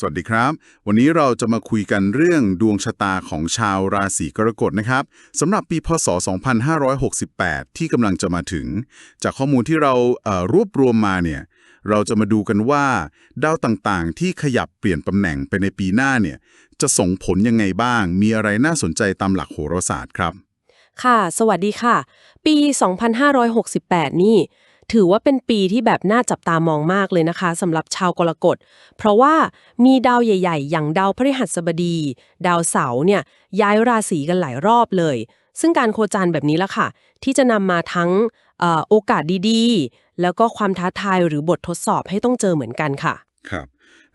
สวัสดีครับ วันนี้เราจะมาคุยกันเรื่องดวงชะตาของชาวราศีกรกฎนะครับสำหรับปีพศ 2568 ที่กำลังจะมาถึง จากข้อมูลที่เราเอ่อรวบรวมมาเนี่ยเราจะมาดูกันว่า ดาวต่างๆ ที่ขยับเปลี่ยนตำแหน่งไปในปีหน้าเนี่ยจะส่งผลยังไงบ้าง มีอะไรน่าสนใจตามหลักโหราศาสตร์ครับ ค่ะ สวัสดีค่ะ ปี 2568 นี่ ถือว่าเป็นปีที่แบบน่าจับตามองมากเลยนะคะสำหรับชาวกรกฎ เพราะว่ามีดาวใหญ่ ๆ อย่างดาวพฤหัสบดี ดาวเสาร์เนี่ยย้ายราศีกันหลายรอบเลย ซึ่งการโคจรแบบนี้ละค่ะ ที่จะนำมาทั้งเอ่อโอกาสดีๆ แล้วก็ความท้าทายหรือบททดสอบให้ต้องเจอเหมือนกันค่ะ ครับ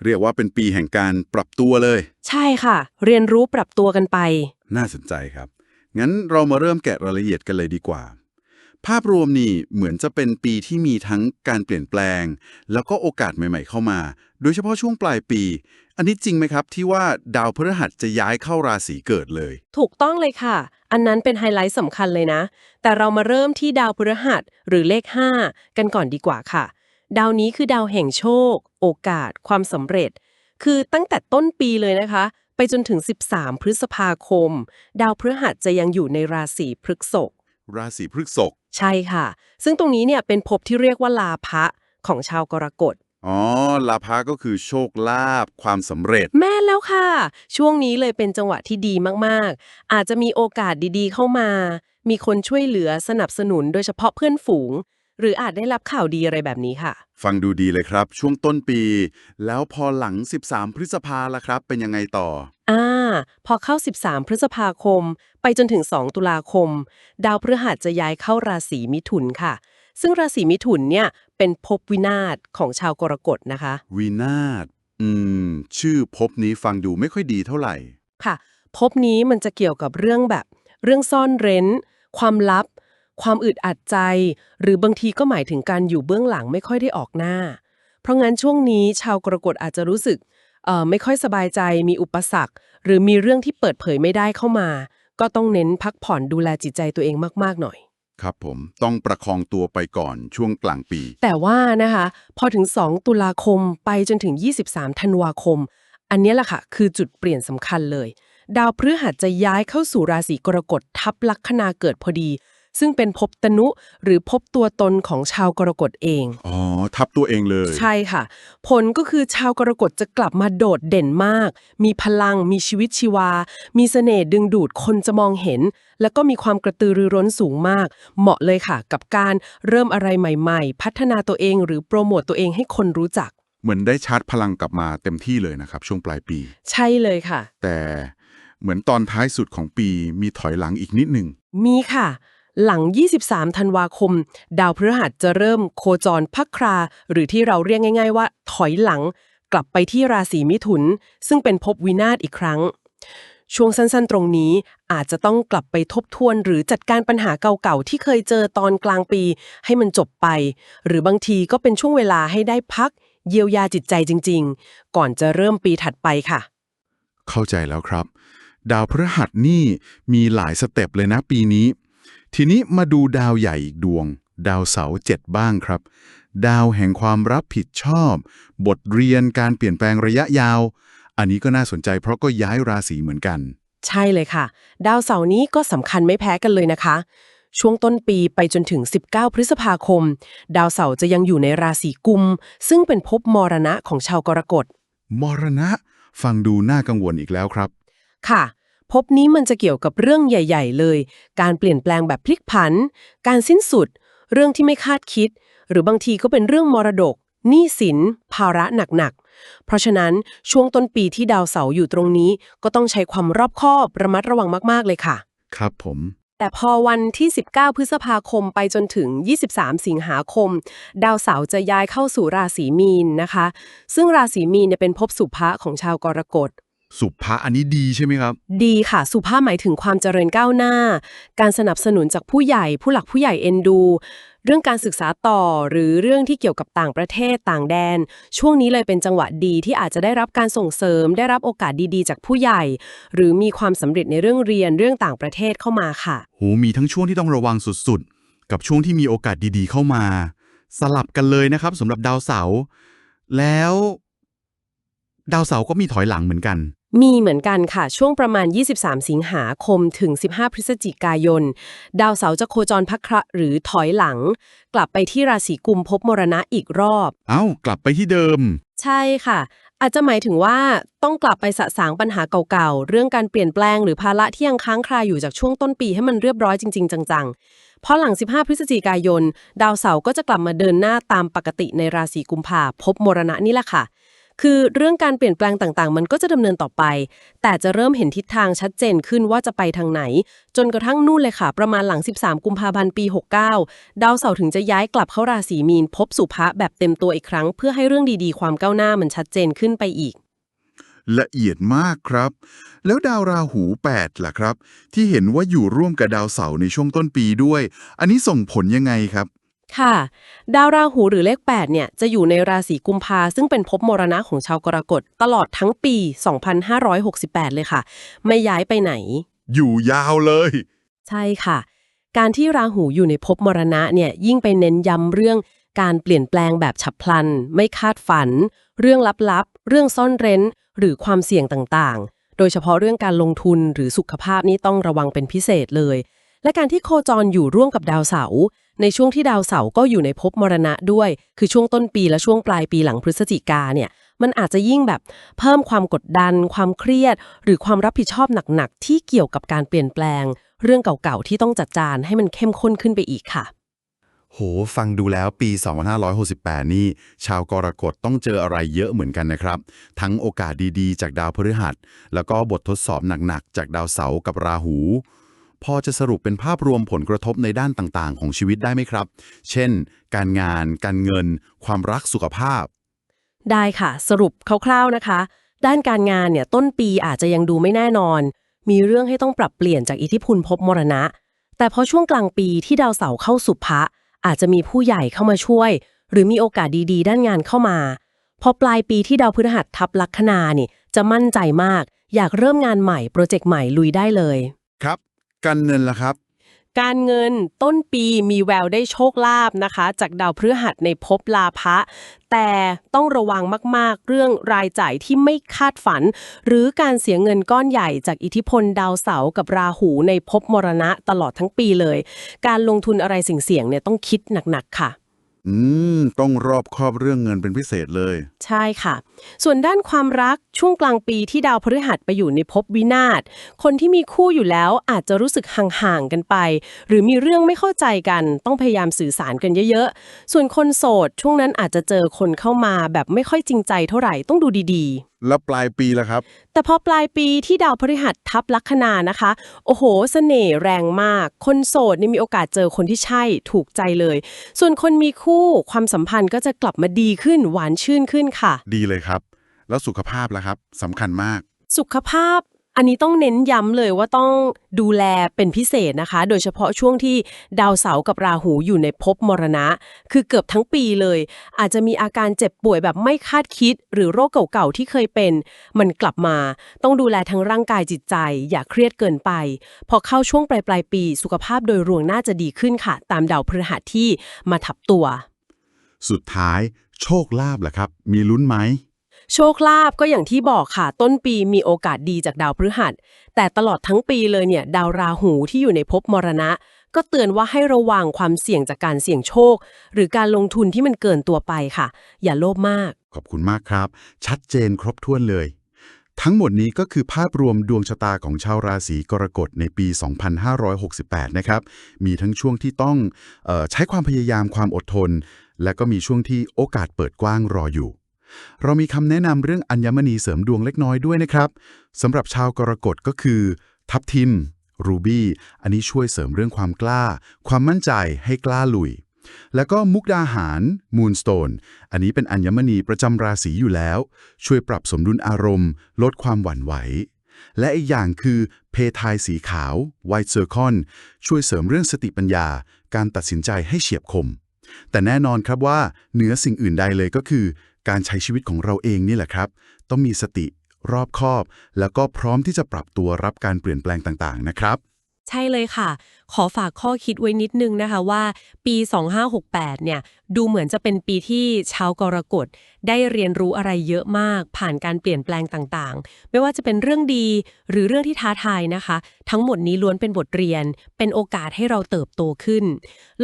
เรียกว่าเป็นปีแห่งการปรับตัวเลย ใช่ค่ะ เรียนรู้ปรับตัวกันไป น่าสนใจครับ งั้นเรามาเริ่มแกะรายละเอียดกันเลยดีกว่า ภาพรวมนี่เหมือนจะเป็นปีที่มีทั้งการเปลี่ยนแปลง แล้วก็โอกาสใหม่ ๆ เข้ามา โดยเฉพาะช่วงปลายปี อันนี้จริงไหมครับที่ว่าดาวพฤหัสจะย้ายเข้าราศีเกิดเลย ถูกต้องเลยค่ะ อันนั้นเป็นไฮไลท์สำคัญเลยนะ แต่เรามาเริ่มที่ดาวพฤหัสหรือเลข 5 กันก่อนดีกว่าค่ะ ดาวนี้คือดาวแห่งโชค โอกาส ความสำเร็จ คือตั้งแต่ต้นปีเลยนะคะ ไปจนถึง 13 พฤษภาคม ดาวพฤหัสจะยังอยู่ในราศีพฤษภ ราศีพฤษภใช่ค่ะ ซึ่งตรงนี้เนี่ยเป็นภพที่เรียกว่าลาภะของชาวกรกฎอ๋อ ลาภะก็คือโชคลาภความสำเร็จ แม่นแล้วค่ะ ช่วงนี้เลยเป็นจังหวะที่ดีมากๆ อาจจะมีโอกาสดีๆ เข้ามา มีคนช่วยเหลือสนับสนุนโดยเฉพาะเพื่อนฝูง หรืออาจได้รับข่าวดีอะไรแบบนี้ค่ะ ฟังดูดีเลยครับ ช่วงต้นปี แล้วพอหลัง 13 พฤษภาละครับ เป็นยังไงต่ออ่า พอเข้า 13 พฤษภาคม ไปจนถึง 2 ตุลาคม ดาวพฤหัสจะย้ายเข้าราศีมิถุนค่ะ ซึ่งราศีมิถุนเนี่ยเป็นภพวินาศของชาวกรกฎนะคะ วินาศอืม ชื่อภพนี้ฟังดูไม่ค่อยดีเท่าไหร่ ค่ะภพนี้มันจะเกี่ยวกับเรื่องแบบ เรื่องซ่อนเร้น ความลับ ความอึดอัดใจ หรือบางทีก็หมายถึงการอยู่เบื้องหลังไม่ค่อยได้ออกหน้า เพราะงั้นช่วงนี้ชาวกรกฎอาจจะรู้สึกเอ่อ ไม่ค่อยสบายใจมีอุปสรรค หรือมีเรื่องที่เปิดเผยไม่ได้เข้ามา ก็ต้องเน้นพักผ่อนดูแลจิตใจตัวเองมากๆหน่อย ครับผมต้องประคองตัวไปก่อนช่วงกลางปี แต่ว่านะคะ พอถึง 2 ตุลาคมไปจนถึง 23 ธันวาคม อันเนี้ยแหละค่ะ คือจุดเปลี่ยนสำคัญเลย ดาวพฤหัสจะย้ายเข้าสู่ราศีกรกฎทับลัคนาเกิดพอดี ซึ่งเป็นภพตนุหรือภพตัวตนของชาวกรกฎเอง อ๋อ ทับตัวเองเลย ใช่ค่ะ ผลก็คือชาวกรกฎจะกลับมาโดดเด่นมาก มีพลัง มีชีวิตชีวา มีเสน่ห์ดึงดูดคนจะมองเห็น แล้วก็มีความกระตือรือร้นสูงมาก เหมาะเลยค่ะ กับการเริ่มอะไรใหม่ๆ พัฒนาตัวเองหรือโปรโมตตัวเองให้คนรู้จัก เหมือนได้ชาร์จพลังกลับมาเต็มที่เลยนะครับ ช่วงปลายปี ใช่เลยค่ะ แต่เหมือนตอนท้ายสุดของปีมีถอยหลังอีกนิดหนึ่งมีค่ะ หลัง 23 ธันวาคม ดาวพฤหัสจะเริ่มโคจรพักครา หรือที่เราเรียกง่าย ๆ ว่า ถอยหลัง กลับไปที่ราศีมิถุน ซึ่งเป็นภพวินาศอีกครั้ง ช่วงสั้นๆ ตรงนี้อาจจะต้องกลับไปทบทวนหรือจัดการปัญหาเก่าๆ ที่เคยเจอตอนกลางปี ให้มันจบไป หรือบางทีก็เป็นช่วงเวลาให้ได้พัก เยียวยาจิตใจจริง ๆ ก่อนจะเริ่มปีถัดไปค่ะ เข้าใจแล้วครับ ดาวพฤหัสนี่มีหลายสเต็ปเลยนะปีนี้ ทีนี้มาดูดาวใหญ่อีกดวง ดาวเสาร์เจ็ดบ้างครับ ดาวแห่งความรับผิดชอบ บทเรียนการเปลี่ยนแปลงระยะยาว อันนี้ก็น่าสนใจเพราะก็ย้ายราศีเหมือนกัน ใช่เลยค่ะ ดาวเสาร์นี้ก็สำคัญไม่แพ้กันเลยนะคะ ช่วงต้นปีไปจนถึง 19 พฤษภาคม ดาวเสาร์จะยังอยู่ในราศีกุม ซึ่งเป็นภพมรณะของชาวกรกฎมรณะ ฟังดูน่ากังวลอีกแล้วครับ ค่ะ ภพนี้มันจะเกี่ยวกับเรื่องใหญ่ ๆ เลย การเปลี่ยนแปลงแบบพลิกผัน การสิ้นสุด เรื่องที่ไม่คาดคิด หรือบางทีก็เป็นเรื่องมรดกหนี้สิน ภาระหนักๆ เพราะฉะนั้นช่วงต้นปีที่ดาวเสาร์อยู่ตรงนี้ ก็ต้องใช้ความรอบคอบระมัดระวังมากๆเลยค่ะ ครับผม แต่พอวันที่ 19 พฤษภาคมไปจนถึง 23 สิงหาคม ดาวเสาร์จะย้ายเข้าสู่ราศีมีนนะคะ ซึ่งราศีมีนเนี่ยเป็นภพสุภะของชาวกรกฎ สุภาอันนี้ดีใช่ไหมครับ ดีค่ะ สุภาพหมายถึงความเจริญก้าวหน้า การสนับสนุนจากผู้ใหญ่ ผู้หลักผู้ใหญ่เอ็นดู เรื่องการศึกษาต่อหรือเรื่องที่เกี่ยวกับต่างประเทศต่างแดน ช่วงนี้เลยเป็นจังหวะดีที่อาจจะได้รับการส่งเสริม ได้รับโอกาสดีๆ จากผู้ใหญ่ หรือมีความสำเร็จในเรื่องเรียนเรื่องต่างประเทศเข้ามาค่ะโหมีทั้งช่วงที่ต้องระวังสุดๆ กับช่วงที่มีโอกาสดีๆ เข้ามา สลับกันเลยนะครับสำหรับดาวเสาร์แล้ว ดาวเสาร์ก็มีถอยหลังเหมือนกัน มีเหมือนกันค่ะ ช่วงประมาณ 23 สิงหาคมถึง 15 พฤศจิกายน ดาวเสาร์จะโคจรพักระหรือถอยหลัง กลับไปที่ราศีกุมภพมรณะอีกรอบ เอ้ากลับไปที่เดิม ใช่ค่ะ อาจจะหมายถึงว่าต้องกลับไปสะสางปัญหาเก่าๆ เรื่องการเปลี่ยนแปลงหรือภาระที่ยังค้างคาอยู่จากช่วงต้นปีให้มันเรียบร้อยจริง ๆ จังๆ เพราะหลัง 15 พฤศจิกายน ดาวเสาร์ก็จะกลับมาเดินหน้าตามปกติในราศีกุมภาพบมรณะนี่แหละค่ะ คือเรื่องการเปลี่ยนแปลงต่างๆ มันก็จะดำเนินต่อไป แต่จะเริ่มเห็นทิศทางชัดเจนขึ้นว่าจะไปทางไหน จนกระทั่งนู่นเลยค่ะ ประมาณหลัง 13 กุมภาพันธ์ปี 69 ดาวเสาร์ถึงจะย้ายกลับเข้าราศีมีน พบสุภะแบบเต็มตัวอีกครั้ง เพื่อให้เรื่องดีๆ ความก้าวหน้ามันชัดเจนขึ้นไปอีก ละเอียดมากครับ แล้วดาวราหู8ล่ะครับ ที่เห็นว่าอยู่ร่วมกับดาวเสาร์ในช่วงต้นปีด้วย อันนี้ส่งผลยังไงครับ ค่ะ ดาวราหูหรือเลข 8 เนี่ย จะอยู่ในราศีกุมภาซึ่งเป็นภพมรณะของชาวกรกฎตลอดทั้งปี 2568 เลยค่ะ ไม่ย้ายไปไหน อยู่ยาวเลย ใช่ค่ะ การที่ราหูอยู่ในภพมรณะเนี่ย ยิ่งไปเน้นย้ำเรื่องการเปลี่ยนแปลงแบบฉับพลัน ไม่คาดฝัน เรื่องลับๆ เรื่องซ่อนเร้น หรือความเสี่ยงต่างๆ โดยเฉพาะเรื่องการลงทุนหรือสุขภาพนี่ต้องระวังเป็นพิเศษเลย และการที่โคจรอยู่ร่วมกับดาวเสาร์ ในช่วงที่ดาวเสาร์ก็อยู่ในภพมรณะด้วย คือช่วงต้นปีและช่วงปลายปีหลังพฤศจิกาเนี่ย มันอาจจะยิ่งแบบเพิ่มความกดดัน ความเครียด หรือความรับผิดชอบหนักๆที่เกี่ยวกับการเปลี่ยนแปลง เรื่องเก่าๆที่ต้องจัดจานให้มันเข้มข้นขึ้นไปอีกค่ะ โห ฟังดูแล้วปี 2568 นี่ ชาวกรกฎต้องเจออะไรเยอะเหมือนกันนะครับ ทั้งโอกาสดีๆ จากดาวพฤหัส แล้วก็บททดสอบหนักๆ จากดาวเสาร์กับราหู พอจะสรุปเป็นภาพรวมผลกระทบในด้านต่างๆ ของชีวิตได้ไหมครับ เช่น การงาน การเงิน ความรักสุขภาพ ได้ค่ะ สรุปคร่าวๆนะคะ ด้านการงานเนี่ยต้นปีอาจจะยังดูไม่แน่นอน มีเรื่องให้ต้องปรับเปลี่ยนจากอิทธิพลภพมรณะ แต่พอช่วงกลางปีที่ดาวเสาร์เข้าสุภะอาจจะมีผู้ใหญ่เข้ามาช่วย หรือมีโอกาสดีๆ ด้านงานเข้ามา พอปลายปีที่ดาวพฤหัสทับลัคนานี่จะมั่นใจมาก อยากเริ่มงานใหม่โปรเจกต์ใหม่ลุยได้เลย การเงินล่ะครับ การเงินต้นปีมีแววได้โชคลาภนะคะ จากดาวพฤหัสในภพลาภะแต่ต้องระวังมาก ๆ เรื่องรายจ่ายที่ไม่คาดฝัน หรือการเสียเงินก้อนใหญ่จากอิทธิพลดาวเสาร์กับราหูในภพมรณะตลอดทั้งปีเลย การลงทุนอะไรเสี่ยงๆเนี่ยต้องคิดหนัก ๆ ค่ะ อืม ต้องรอบคอบเรื่องเงินเป็นพิเศษเลย ใช่ค่ะ ส่วนด้านความรักช่วงกลางปีที่ดาวพฤหัสไปอยู่ในภพวินาศ คนที่มีคู่อยู่แล้วอาจจะรู้สึกห่างๆกันไป หรือมีเรื่องไม่เข้าใจกัน ต้องพยายามสื่อสารกันเยอะๆ ส่วนคนโสด ช่วงนั้นอาจจะเจอคนเข้ามาแบบไม่ค่อยจริงใจเท่าไหร่ต้องดูดีๆ แล้วปลายปีล่ะครับ แต่พอปลายปีที่ดาวพฤหัสทับลัคนานะคะ โอ้โหสเสน่ห์แรงมาก คนโสดนี่มีโอกาสเจอคนที่ใช่ถูกใจเลย ส่วนคนมีคู่ความสัมพันธ์ก็จะกลับมาดีขึ้นหวานชื่นขึ้นค่ะ ดีเลยครับ แล้วสุขภาพล่ะครับสำคัญมาก สุขภาพ อันนี้ต้องเน้นย้ำเลยว่าต้องดูแลเป็นพิเศษนะคะ โดยเฉพาะช่วงที่ดาวเสาร์กับราหูอยู่ในภพมรณะ คือเกือบทั้งปีเลย อาจจะมีอาการเจ็บป่วยแบบไม่คาดคิด หรือโรคเก่าๆที่เคยเป็น มันกลับมา ต้องดูแลทั้งร่างกายจิตใจ อย่าเครียดเกินไป พอเข้าช่วงปลายปลายปี สุขภาพโดยรวมน่าจะดีขึ้นค่ะ ตามดาวพฤหัสที่มาทับตัว สุดท้าย โชคลาภล่ะครับ มีลุ้นไหม โชคลาภก็อย่างที่บอกค่ะ ต้นปีมีโอกาสดีจากดาวพฤหัส แต่ตลอดทั้งปีเลยเนี่ย ดาวราหูที่อยู่ในภพมรณะ ก็เตือนว่าให้ระวังความเสี่ยงจากการเสี่ยงโชค หรือการลงทุนที่มันเกินตัวไปค่ะ อย่าโลภมาก ขอบคุณมากครับ ชัดเจนครบถ้วนเลย ทั้งหมดนี้ก็คือภาพรวมดวงชะตาของชาวราศีกรกฎในปี 2568 นะครับ มีทั้งช่วงที่ต้องออใช้ความพยายามความอดทน และก็มีช่วงที่โอกาสเปิดกว้างรออยู่ เรามีคำแนะนำเรื่องอัญมณีเสริมดวงเล็กน้อยด้วยนะครับสำหรับชาวกรกฎก็คือ ทับทิม รูบี้ อันนี้ช่วยเสริมเรื่องความกล้า ความมั่นใจให้กล้าลุย แล้วก็มุกดาหาร มูนสโตน อันนี้เป็นอัญมณีประจำราศีอยู่แล้ว ช่วยปรับสมดุลอารมณ์ ลดความหวั่นไหว และอีกอย่างคือเพทายสีขาวไวท์เซอร์คอนช่วยเสริมเรื่องสติปัญญา การตัดสินใจให้เฉียบคมแต่แน่นอนครับว่าเหนือสิ่งอื่นใดเลยก็คือ การใช้ชีวิตของเราเองนี่แหละครับ ต้องมีสติรอบคอบ แล้วก็พร้อมที่จะปรับตัวรับการเปลี่ยนแปลงต่างๆ นะครับ ใช่เลยค่ะ ขอฝากข้อคิดไว้นิดนึงนะคะว่าปี 2568 เนี่ย ดูเหมือนจะเป็นปีที่ชาวกรกฎได้เรียนรู้อะไรเยอะมาก ผ่านการเปลี่ยนแปลงต่างๆ ไม่ว่าจะเป็นเรื่องดีหรือเรื่องที่ท้าทายนะคะ ทั้งหมดนี้ล้วนเป็นบทเรียน เป็นโอกาสให้เราเติบโตขึ้น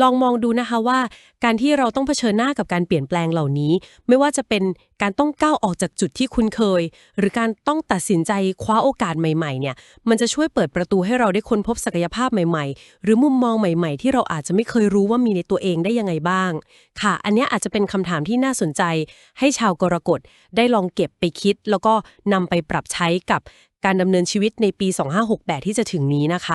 ลองมองดูนะคะว่า การที่เราต้องเผชิญหน้ากับการเปลี่ยนแปลงเหล่านี้ ไม่ว่าจะเป็นการต้องก้าวออกจากจุดที่คุ้นเคย หรือการต้องตัดสินใจคว้าโอกาสใหม่ๆเนี่ยมันจะช่วยเปิดประตูให้เราได้ค้นพบศักยภาพใหม่ๆหรือมุมมองใหม่ๆ ที่เราอาจจะไม่เคยรู้ว่ามีในตัวเองได้ยังไงบ้าง ค่ะ อันนี้อาจจะเป็นคำถามที่น่าสนใจ ให้ชาวกรกฎได้ลองเก็บไปคิด แล้วก็นำไปปรับใช้กับการดำเนินชีวิตในปี 2568 ที่จะถึงนี้นะคะ